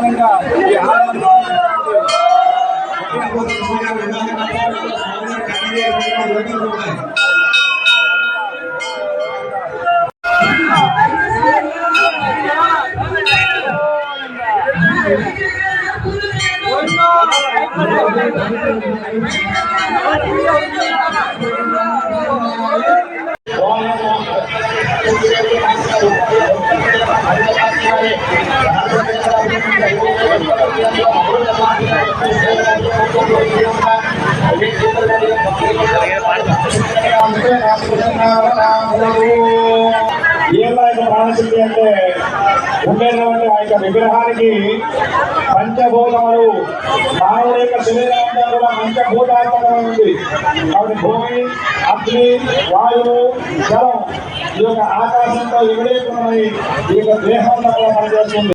ప్రధానంగా ఈ ఆహ్వానం Thank you. ఆయన ప్రాణశక్తి అంటే ఉండేటువంటి ఆ యొక్క విగ్రహానికి పంచభూతములు మానవుడి యొక్క శరీరం అంతా కూడా పంచభూతాత్మకమై ఉంది కాబట్టి భూమి అగ్ని వాయువు జలం ఈ యొక్క ఆకాశంతో విడేకున్నమై ఈ యొక్క దేహంలో కూడా పనిచేస్తుంది.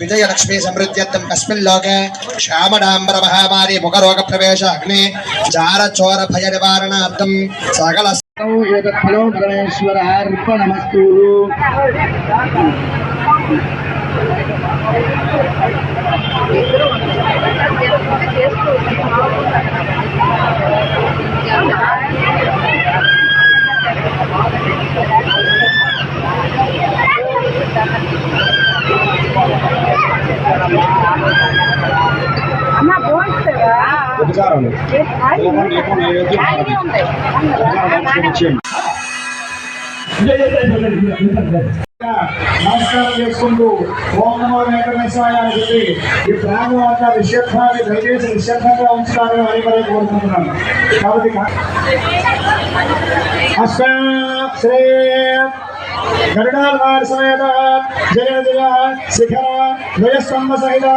विजयलक्ष्मी समृद्ध्यर्थम कस्मिन् लोके श्यामडाम्बर महामारी मुखरोग प्रवेश अग्नि जार चोर भय निवारण सकल एतत्फलो परमेश्वरार्पणमस्तु నమస్కారం చేసుకుంటూ ఓం నమో వెంకటేశ్వరాయ అని చెప్పి ఈ ప్రాణం అంతా నిశ్శబ్దాన్ని దయచేసి నిశ్శబ్దంగా ఉంచుతారని అని మరి కోరుకుంటున్నాను కాబట్టి అష్ట శ్రీ సమేత జయ జయ శిఖర ద్వయస్తంభ సహిత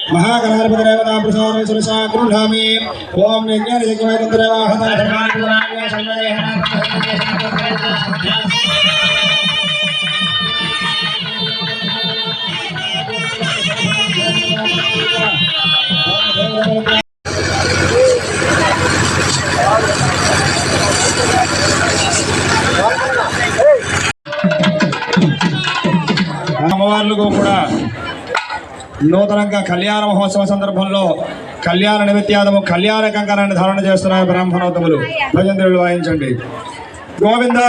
మహమగుతున్నాయ వేదనానంద ప్రవదనాథ ఓం శ్రీ మహాగణాధిపతి నమః వేదాంత సువర్ణ మంత్ర పుష్ప మహాగణాధిపతి దేవతా ప్రసాద సురసా గృహామి ఓం యజ్ఞాని అమ్మవార్లకు కూడా నూతనంగా కళ్యాణ మహోత్సవ సందర్భంలో కళ్యాణ నిమిత్యాదము కళ్యాణ కంకణాన్ని ధారణ చేస్తున్నారు బ్రాహ్మణోత్తములు భజంత్రులు వాయించండి. గోవింద!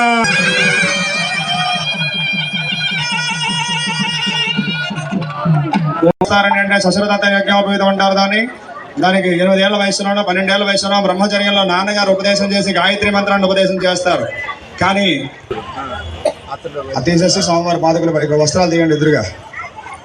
అంటే శశరదత్త యజ్ఞోపేతం అంటారు దాన్ని. దానికి ఎనిమిది ఏళ్ళ వయసులోనో పన్నెండేళ్ళ వయసులో బ్రహ్మచర్యంలో నాన్నగారు ఉపదేశం చేసి గాయత్రి మంత్రాన్ని ఉపదేశం చేస్తారు. కానీ తీసేసి సోమవారం బాధకులు వస్త్రాలు తీయండి ఎదురుగా.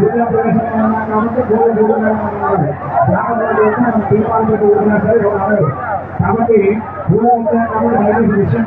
మహాస కాబట్టి విషయం